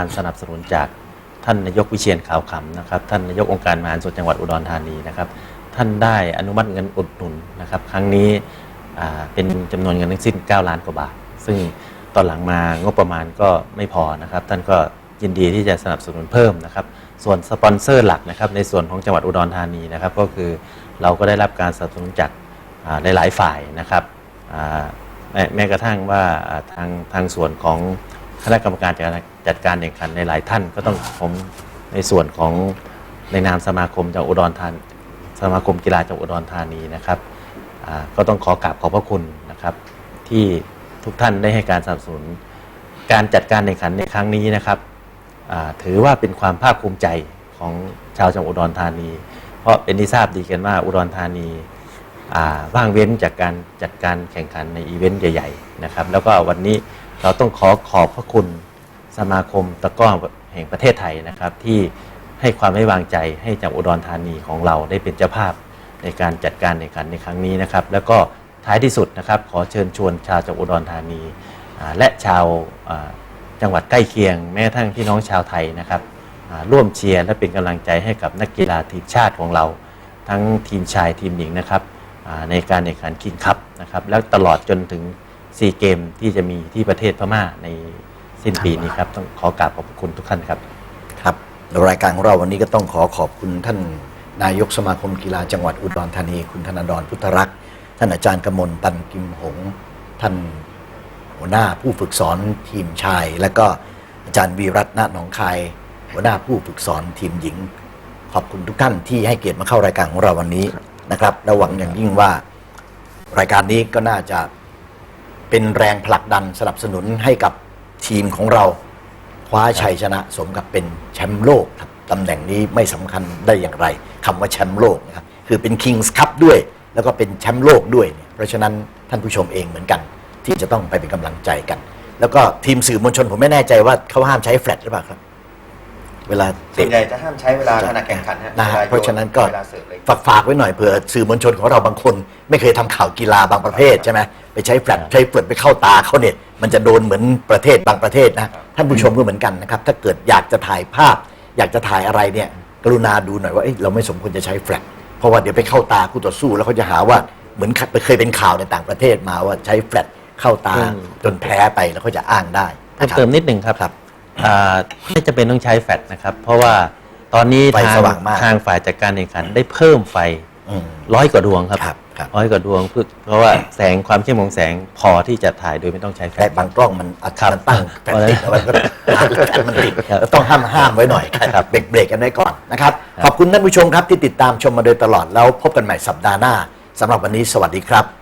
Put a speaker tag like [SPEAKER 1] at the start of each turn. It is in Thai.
[SPEAKER 1] การสนับสนุนจากท่านนายกวิเชียนขาวขำนะครับท่านนายกองค์การมหาส่วนจังหวัดอุดรธานีนะครับท่านได้อนุมัติเงินอุดหนุนนะครับครั้งนี้อ่าเป็นจำนวนเงินทั้งสิ้น 9 ล้านกว่าบาท ซึ่งตอนหลังมางบประมาณก็ไม่พอนะครับท่านก็ยินดีที่จะสนับสนุนเพิ่มนะครับส่วนสปอนเซอร์หลักนะครับในส่วนของจังหวัดอุดรธานีนะครับก็คือเราก็ได้รับการสนับสนุนจากอ่าหลาย ๆ ฝ่ายนะครับอ่าแม้แม้กระทั่งว่าอ่าทางทางส่วนของ คณะกรรมการจัดการแข่งขันในหลายท่านก็ต้องผมในส่วนของในนามสมาคมจังหวัดอุดรธานีสมาคมกีฬาจังหวัดอุดรธานีนะครับก็ต้องขอกราบขอบพระคุณนะครับ ที่ทุกท่านได้ให้การสนับสนุน การจัดการแข่งขันในครั้งนี้นะครับถือว่าเป็นความภาคภูมิใจของชาวจังหวัดอุดรธานี เพราะเป็นที่ทราบดีกันว่าอุดรธานีอ่าว่างเว้นจากการจัดการแข่งขันในอีเวนต์ใหญ่ๆนะครับ แล้วก็วันนี้ เราต้องขอขอบพระคุณสมาคมตะก้อแห่งประเทศไทยนะครับ ที่ให้ความไว้วางใจให้จังหวัดอุดรธานีของเราได้เป็นเจ้าภาพในการจัดการแข่งขันในครั้งนี้นะครับ แล้วก็ท้ายที่สุดนะครับขอเชิญชวนชาวจังหวัดอุดรธานี และชาวจังหวัดใกล้เคียง แม้กระทั่งพี่น้องชาวไทยนะครับร่วมเชียร์และเป็นกำลังใจให้กับนักกีฬาทีมชาติของเรา ทั้งทีมชายทีมหญิงนะครับในการแข่งขันคิงคัพนะครับแล้วตลอดจนถึง ซีเกมที่จะมีที่ประเทศพม่าในสิ้นปีนี้ครับ ต้องขอกราบขอบคุณทุกท่านครับ
[SPEAKER 2] ครับรายการของเราวันนี้ก็ต้องขอขอบคุณท่านนายกสมาคมกีฬาจังหวัดอุดรธานี คุณธนาดรพุทธรักษ์ท่านอาจารย์กมลตันกิมหง ท่านหัวหน้าผู้ฝึกสอนทีมชาย และก็อาจารย์วีรัตน์ณหนองคาย หัวหน้าผู้ฝึกสอนทีมหญิง ขอบคุณทุกท่านที่ให้เกียรติมาเข้ารายการของเราวันนี้นะครับและหวังอย่างยิ่งว่ารายการนี้ก็น่าจะ เป็นแรงผลักดันสนับสนุนให้กับทีมของเราคว้าชัยชนะสมกับเป็นแชมป์โลกครับตำแหน่งนี้ไม่สำคัญได้อย่างไรคำว่าแชมป์โลกนะครับคือเป็นคิงส์คัพด้วย แล้วก็เป็นแชมป์โลกด้วยเนี่ยเพราะฉะนั้นท่านผู้ชมเองเหมือนกัน ที่จะต้องไปเป็นกำลังใจกัน แล้วก็ทีมสื่อมวลชนผมไม่แน่ใจว่าเขาห้ามใช้แฟลชหรือเปล่าครับ เวลา
[SPEAKER 3] ส่ว
[SPEAKER 2] เตะ
[SPEAKER 3] นใหญ่จะห้ามใช้เวลาขณะแข่งขันฮะ
[SPEAKER 2] นะฮะ
[SPEAKER 3] วลโย
[SPEAKER 2] เพราะฉะนั้นก็
[SPEAKER 3] เวลาเสิร์ฟเลย
[SPEAKER 2] ฝากฝากไว้หน่อยเผื่อสื่อมวลชนของเราบางคน ไม่เคยทำข่าวกีฬาบางประเภทใช่ไหมไปใช้แฟลชใช้เฟิร์ไปเข้าตาเขาเนี่ยมันจะโดนเหมือนประเทศบางประเทศนะท่านผู้ชมก็เหมือนกันนะครับถ้าเกิดอยากจะถ่ายภาพ อยากจะถ่ายอะไรเนี่ยกรุณาดูหน่อยว่าเอ้ยเราไม่สมควรจะใช้แฟลชเพราะว่าเดี๋ยวไปเข้าตาคู่ต่อสู้แล้วเขาจะหาว่าเหมือนเคยเป็นข่าวในต่างประเทศมาว่าใช้แฟลชเข้าตา
[SPEAKER 1] อืม
[SPEAKER 2] จนแพ้ไปแล้วเขาจะอ้างได้
[SPEAKER 1] เพิ่ม
[SPEAKER 2] นะครับ
[SPEAKER 1] เติมนิดหนึ่งครับ
[SPEAKER 2] ครับ
[SPEAKER 1] อ่าไม่จำเป็นต้องใใช้แฟลชนะครับ เพราะว่าตอนนี้
[SPEAKER 2] ไฟ
[SPEAKER 1] ทาง
[SPEAKER 2] สว่างมาก
[SPEAKER 1] ทางฝ่ายจัดการแข่งขันได้เพิ่มไฟ
[SPEAKER 2] อืม
[SPEAKER 1] ร้อยกว่าดวงครับ
[SPEAKER 2] ครับครับ
[SPEAKER 1] ร้อยกว่าดวงเพื่อเพราะว่าแสงความเข้มของแสงพอที่จะถ่ายโดยไม่ต้องใช้แฟล
[SPEAKER 2] แต่
[SPEAKER 1] ช
[SPEAKER 2] บางกล้องมันอัด
[SPEAKER 1] ครับ
[SPEAKER 2] มันตั้งแฟลชติดเอาไว้ก็แฟลชมันติด
[SPEAKER 1] ครับ
[SPEAKER 2] ต้องห้ามห้ามไว้หน่อย
[SPEAKER 1] ครับ
[SPEAKER 2] เบรกเบรกกันไว้ก่อนนะครับ ขอบคุณท่านผู้ชมครับที่ติดตามชมมาโดยตลอดแล้วพบกันใหม่สัปดาห์หน้าสำหรับวันนี้สวัสดีครับ